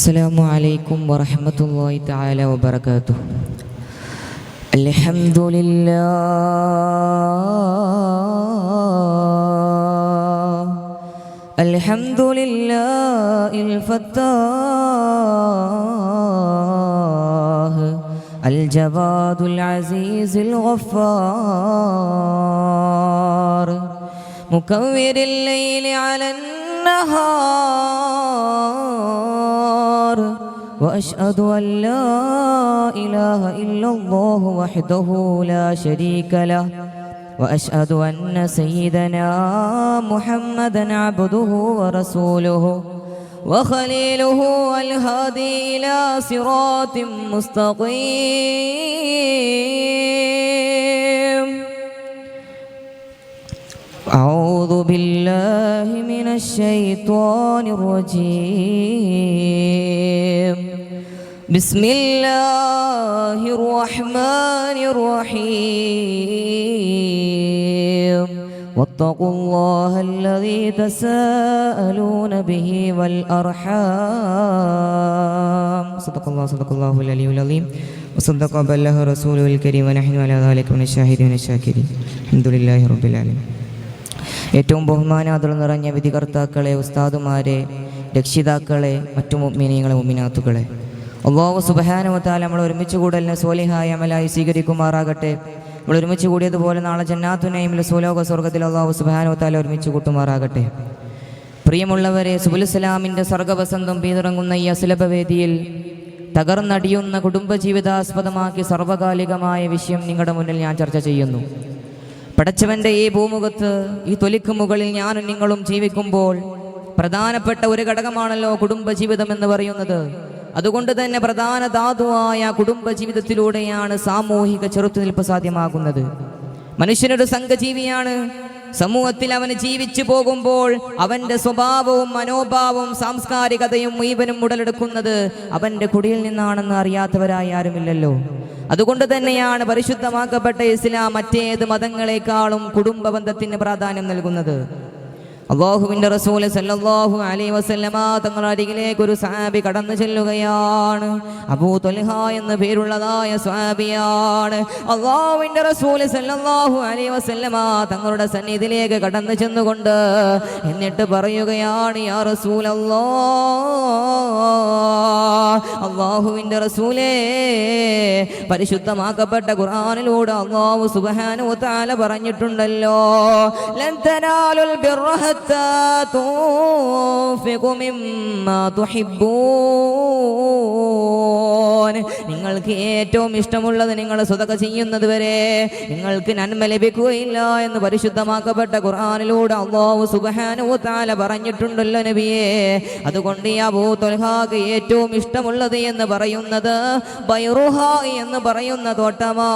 السلام عليكم ورحمة الله تعالى وبركاته. الحمد لله الحمد لله الفتاح الجواد العزيز الغفار مكور الليل على النهار. وأشهد أن لا إله إلا الله وحده لا شريك له. وأشهد أن سيدنا محمدا عبده ورسوله. وخليله الهادي إلى صراط مستقيم. أعوذ بالله من الشيطان الرجيم. بسم الله الرحمن الرحيم واتقوا الله الذي تساءلون به والأرحام صدق الله صدق الله العلي العظيم وصدق بلغ رسوله الكريم ونحن على ذلك من الشاهدين الشاكرين الحمد لله رب العالمين ഏറ്റവും ബഹുമാനാദരം നിറഞ്ഞ വിധികർത്താക്കളെ ഉസ്താദുമാരെ രക്ഷിതാക്കളെ മറ്റു മുഅ്മിനീങ്ങളെ മുമിനാത്തുകളെ അള്ളാഹു സുബഹാനുവത്താൽ നമ്മൾ ഒരുമിച്ച് കൂടലിനെ സോലിഹായ അമലായി സ്വീകരിക്കുമാറാകട്ടെ. നമ്മൾ ഒരുമിച്ച് കൂടിയതുപോലെ നാളെ ജന്നാത്തുനെയും സുലോക സ്വർഗത്തിൽ അള്ളാഹു സുബഹാനുവത്താൽ ഒരുമിച്ച് കൂട്ടുമാറാകട്ടെ. പ്രിയമുള്ളവരെ സുബുലിസ്ലാമിന്റെ സ്വർഗവസന്തം പിന്തുടങ്ങുന്ന ഈ അസുലഭവേദിയിൽ തകർന്നടിയുന്ന കുടുംബജീവിതാസ്പദമാക്കി സർവകാലികമായ വിഷയം നിങ്ങളുടെ മുന്നിൽ ഞാൻ ചർച്ച ചെയ്യുന്നു. പടച്ചവന്റെ ഈ ഭൂമുഖത്ത് ഈ തൊലിക്ക് മുകളിൽ ഞാനും നിങ്ങളും ജീവിക്കുമ്പോൾ പ്രധാനപ്പെട്ട ഒരു ഘടകമാണല്ലോ കുടുംബജീവിതം എന്ന് പറയുന്നത്. അതുകൊണ്ട് തന്നെ പ്രധാന ധാതുവായ കുടുംബ ജീവിതത്തിലൂടെയാണ് സാമൂഹിക ചെറുത്തുനിൽപ്പ് സാധ്യമാകുന്നത്. മനുഷ്യനൊരു സംഘജീവിയാണ്. സമൂഹത്തിൽ അവന് ജീവിച്ചു പോകുമ്പോൾ അവന്റെ സ്വഭാവവും മനോഭാവവും സാംസ്കാരികതയും മുഴുവനും ഉടലെടുക്കുന്നത് അവന്റെ കുടിയിൽ നിന്നാണെന്ന് അറിയാത്തവരായി ആരുമില്ലല്ലോ. അതുകൊണ്ട് തന്നെയാണ് പരിശുദ്ധമാക്കപ്പെട്ട ഇസ്ലാം മറ്റേത് മതങ്ങളെക്കാളും കുടുംബ ബന്ധത്തിന് പ്രാധാന്യം നൽകുന്നത്. അള്ളാഹുവിന്റെ റസൂൽ സല്ലല്ലാഹു അലൈഹി വസല്ലമ തങ്ങളുടെ അരികിലേക്ക് ഒരു സാബി കടന്നു ചെല്ലുകയാണ്. അബൂ തൊൽഹ എന്ന പേരുള്ളതായ സ്വാബിയാണ് അള്ളാഹുവിന്റെ റസൂൽ സല്ലല്ലാഹു അലൈഹി വസല്ലമ തങ്ങളുടെ സന്നിധിയിലേക്ക് കടന്നു ചെന്നുകൊണ്ട് എന്നിട്ട് പറയുകയാണ് യാ റസൂലല്ലാ അള്ളാഹുവിന്റെ റസൂലേ പരിശുദ്ധമാക്കപ്പെട്ട ഖുർആനിലൂടെ അള്ളാഹു സുബ്ഹാനഹു താല പറഞ്ഞിട്ടുണ്ടല്ലോ ബിർറ ഹത്താ തുൻഫിഖു മിമ്മാ തുഹിബ്ബൂൻ നിങ്ങൾക്ക് ഏറ്റവും ഇഷ്ടമുള്ളത് നിങ്ങൾ സ്വതക ചെയ്യുന്നത് വരെ നിങ്ങൾക്ക് നന്മ ലഭിക്കുകയില്ല എന്ന് പരിശുദ്ധമാക്കപ്പെട്ട ഖുർആാനിലൂടെ അള്ളാഹു സുബ്ഹാനഹു താല പറഞ്ഞിട്ടുണ്ടല്ലോ നബിയെ. അതുകൊണ്ട് ഈ അബൂ തൊൽഹാക്ക് ഏറ്റവും ഇഷ്ടമുള്ളത് എന്ന് പറയുന്നത് എന്ന് പറയുന്ന തോട്ടമാ.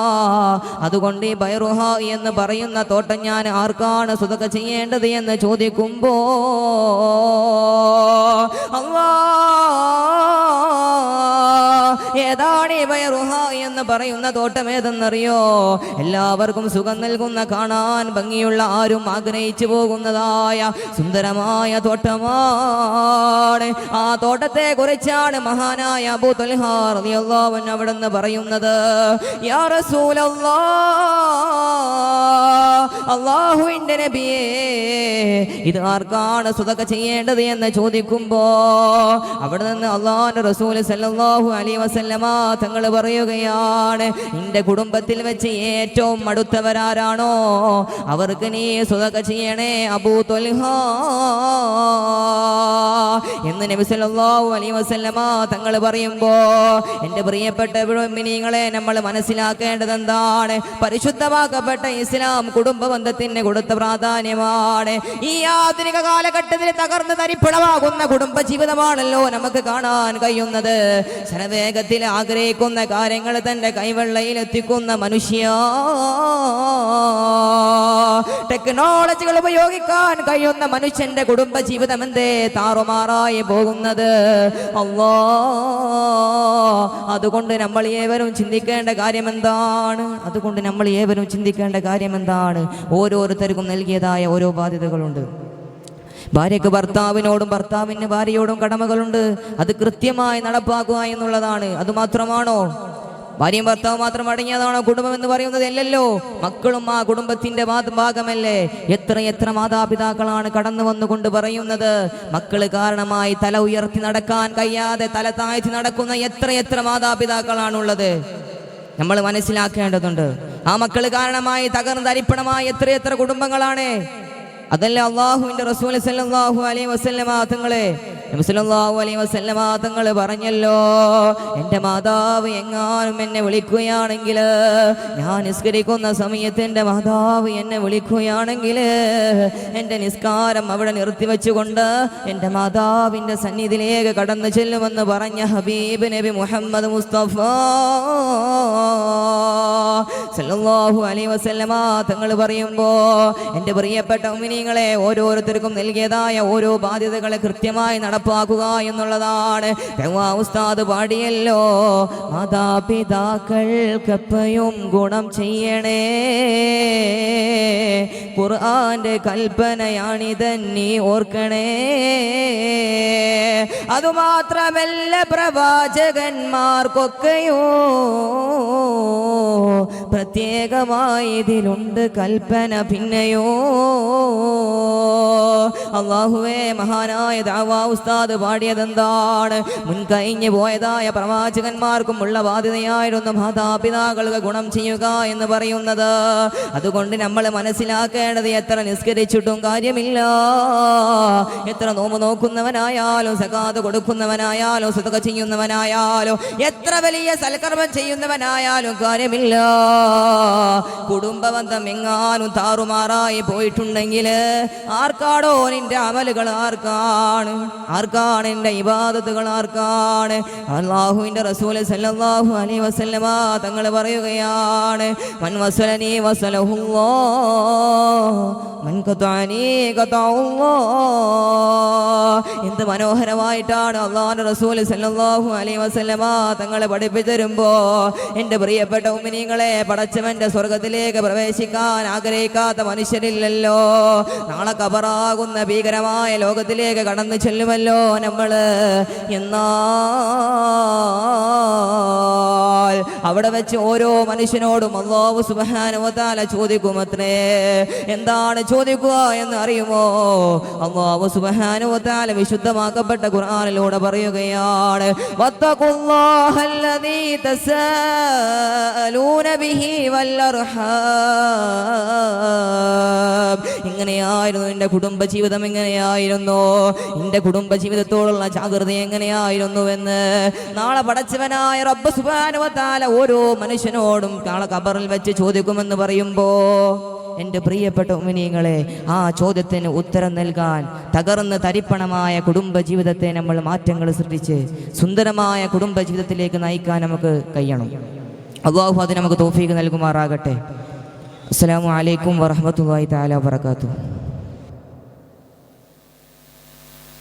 അതുകൊണ്ട് ഈ ബൈറുഹ എന്ന് പറയുന്ന തോട്ടം ഞാൻ ആർക്കാണ് സുതക ചെയ്യേണ്ടത് എന്ന് ചോദിക്കുമ്പോ അല്ലാ ഏതാണ് ഈ എന്ന് പറയുന്ന തോട്ടം ഏതെന്നറിയോ എല്ലാവർക്കും സുഖം നൽകുന്ന കാണാൻ ഭംഗിയുള്ള ആരും ആഗ്രഹിച്ചു പോകുന്നതായ സുന്ദരമായ തോട്ടമാണ്. ആ തോട്ടത്തെ കുറിച്ചാണ് മഹാനായ അബൂ തൊൽഹാർ റളിയല്ലാഹു അവിടെ നിന്ന് പറയുന്നത്. യാ അള്ളാഹുവിന്റെ നബിയേ ഇത് ആർക്കാണ് സുതക ചെയ്യേണ്ടത് എന്ന് ചോദിക്കുമ്പോ അവിടെ നിന്ന് അള്ളാഹുന്റെ റസൂൽ സല്ലല്ലാഹു അലൈഹി വസല്ലമ തങ്ങൾ പറയുകയാണ് നിന്റെ കുടുംബത്തിൽ വെച്ച് ഏറ്റവും അടുത്തവരാരാണോ? അവർക്ക് നീ സുതക ചെയ്യണേ അബൂ തൊൽഹ. എന്ന് നബി അലൈ വസല്ലമ തങ്ങൾ പറയുമ്പോ എന്റെ പ്രിയപ്പെട്ട മിനിങ്ങളെ നമ്മൾ മനസ്സിലാക്കേണ്ടത് എന്താണ്? പരിശുദ്ധമാക്കപ്പെട്ട ഇസ്ലാം കുടുംബ ബന്ധത്തിന് കൊടുത്ത പ്രാധാന്യമാണ്. ഈ ആധുനിക കാലഘട്ടത്തിൽ തകർന്ന് തരിപ്പിളവാകുന്ന കുടുംബ ജീവിതമാണല്ലോ നമുക്ക് കാണാൻ കഴിയുന്നത്. ശരവേഗത്തിൽ ആഗ്രഹിക്കുന്ന കാര്യങ്ങൾ തന്റെ കൈവെള്ളയിൽ എത്തിക്കുന്ന മനുഷ്യ ടെക്നോളജികൾ ഉപയോഗിക്കാൻ കഴിയുന്ന മനുഷ്യന്റെ കുടുംബ ജീവിതം എന്തേ? താറുമാറായി പോകുന്നത്. അല്ലോ അതുകൊണ്ട് നമ്മൾ ഏവരും ചിന്തിക്കേണ്ട കാര്യം എന്താണ് അതുകൊണ്ട് നമ്മൾ ഏവരും ചിന്തിക്കേണ്ട കാര്യം എന്താണ് ഓരോരുത്തർക്കും നൽകിയതായ ഓരോ ബാധ്യതകളുണ്ട്. ഭാര്യയ്ക്ക് ഭർത്താവിനോടും ഭർത്താവിന് ഭാര്യയോടും കടമകളുണ്ട്. അത് കൃത്യമായി നടപ്പാക്കുക എന്നുള്ളതാണ്. അത് മാത്രമാണോ? ഭാര്യയും ഭർത്താവും മാത്രം അടങ്ങിയതാണോ കുടുംബം എന്ന് പറയുന്നത് അല്ലല്ലോ മക്കളും ആ കുടുംബത്തിന്റെ ഭാഗമല്ലേ. എത്ര എത്ര മാതാപിതാക്കളാണ് കടന്നു വന്നുകൊണ്ട് പറയുന്നത്. മക്കൾ കാരണമായി തല ഉയർത്തി നടക്കാൻ കഴിയാതെ തല താഴ്ത്തി നടക്കുന്ന എത്ര എത്ര മാതാപിതാക്കളാണുള്ളത്. നമ്മൾ മനസ്സിലാക്കേണ്ടതുണ്ട്. ആ മക്കൾ കാരണമായി തകർന്ന് തരിപ്പണമായ എത്ര എത്ര കുടുംബങ്ങളാണ്. അതല്ല അള്ളാഹുവിന്റെ റസൂൽ അലൈഹി വസല്ലമ തങ്ങളെ നബി സല്ലല്ലാഹു അലൈഹി വസല്ലമ തങ്ങൾ പറഞ്ഞല്ലോ എന്റെ മാതാവ് എങ്ങാനും എന്നെ വിളിക്കുകയാണെങ്കിൽ ഞാൻ നിസ്കരിക്കുന്ന സമയത്ത് എന്റെ മാതാവ് എന്നെ വിളിക്കുകയാണെങ്കിൽ എന്റെ നിസ്കാരം അവിടെ നിർത്തിവെച്ചുകൊണ്ട് എന്റെ മാതാവിന്റെ സന്നിധിയിലേക്ക് കടന്നു ചെല്ലുമെന്ന് പറഞ്ഞ ഹബീബ് നബി മുഹമ്മദ് മുസ്തഫ. സല്ലല്ലാഹു അലൈഹി വസല്ലമ തങ്ങൾ പറയുമ്പോൾ എന്റെ പ്രിയപ്പെട്ട ഉമിനിങ്ങളെ ഓരോരുത്തർക്കും നൽകിയതായ ഓരോ ബാധ്യതകളെ കൃത്യമായി നടപ്പാക്കുക എന്നുള്ളതാണ്. ഉസ്താദ് പാടിയല്ലോ മാതാപിതാക്കൾക്കപ്പയും ഗുണം ചെയ്യണേ. ഖുർആന്റെ കൽപ്പനയാണിതന്നീ ഓർക്കണേ. അതുമാത്രമല്ല പ്രവാചകന്മാർക്കൊക്കെയോ പ്രത്യേകമായി ഇതിലുണ്ട് കൽപ്പന പിന്നെയോ? അള്ളാഹുവേ മഹാനായ ദാവാ ഉസ്താദ് പാടിയതെന്താണ്? മുൻകഴിഞ്ഞു പോയതായ പ്രവാചകന്മാർക്കും ഉള്ള ബാധ്യതയായിരുന്നു മാതാപിതാക്കൾക്ക് ഗുണം ചെയ്യുക എന്ന് പറയുന്നത്. അതുകൊണ്ട് നമ്മൾ മനസ്സിലാക്കേണ്ടത് എത്ര നിസ്കരിച്ചിട്ടും കാര്യമില്ല. എത്ര നോമ്പ് നോക്കുന്നവനായാലും സകാത് കൊടുക്കുന്നവനായാലും സുതക ചെയ്യുന്നവനായാലും എത്ര വലിയ സൽക്കർമ്മം ചെയ്യുന്നവനായാലും കാര്യമില്ല. കുടുംബബന്ധം എങ്ങാനും താറുമാറായി പോയിട്ടുണ്ടെങ്കിൽ ആർക്കാടോ നിന്റെ അമലുകൾ ആർക്കാണ്? ആർക്കാണ് എന്റെ ഇബാദത്തുകൾ ആർക്കാണ്? അള്ളാഹുവിന്റെ റസൂൽ സല്ലാഹു അലൈ വസല്ലമ തങ്ങൾ പറയുകയാണ് മൻ വസലനീ ഖതഅല്ലാ എന്ത് മനോഹരമായിട്ടാണ് അള്ളാഹുവിന്റെ റസൂൽ സല്ലല്ലാഹു അലൈഹി വസല്ലമ തങ്ങളെ പഠിപ്പിച്ചരുമ്പോ എന്റെ പ്രിയപ്പെട്ട ഉമ്മിനിങ്ങളെ പടച്ചവന്റെ സ്വർഗത്തിലേക്ക് പ്രവേശിക്കാൻ ആഗ്രഹിക്കാത്ത മനുഷ്യരില്ലല്ലോ. നാളെ കബറാകുന്ന ഭീകരമായ ലോകത്തിലേക്ക് കടന്നു ചെല്ലുമല്ലോ നമ്മൾ അവിടെ വെച്ച് ഓരോ മനുഷ്യനോടും അള്ളാഹു സുബാനുവത്താല ചോദിക്കുമത്രേ എന്താണ് ചോദിക്കുക എന്ന് അറിയുമോ? അള്ളാഹു സുബാനുവത്താല വിശുദ്ധമാക്കപ്പെട്ട ഖുർആാനിലൂടെ പറയുകയാണ് ഇങ്ങനെയായിരുന്നു എന്റെ കുടുംബ ജീവിതം എങ്ങനെയായിരുന്നു? എന്റെ കുടുംബ ജീവിതത്തോടുള്ള ജാഗ്രത എങ്ങനെയായിരുന്നുവെന്ന് നാളെ പടച്ചവനായ റബ്ബ് സുബാനുവത്താല ഓരോ മനുഷ്യനോടും നാളെ കബറിൽ വെച്ച് ചോദിക്കുമെന്ന് പറയുമ്പോ എന്റെ പ്രിയപ്പെട്ട ഉമിനിയങ്ങളെ ആ ചോദ്യത്തിന് ഉത്തരം നൽകാൻ തകർന്ന് തരിപ്പണമായ കുടുംബ ജീവിതത്തെ നമ്മൾ മാറ്റങ്ങൾ സൃഷ്ടിച്ച് സുന്ദരമായ കുടുംബ ജീവിതത്തിലേക്ക് നയിക്കാൻ നമുക്ക് കഴിയണം. അള്ളാഹു അത് നമുക്ക് തോഫീക്ക് നൽകുമാറാകട്ടെ. അസ്സലാമു അലൈക്കും വറഹമത്തല്ലാഹി തആല വബറകാതുഹു.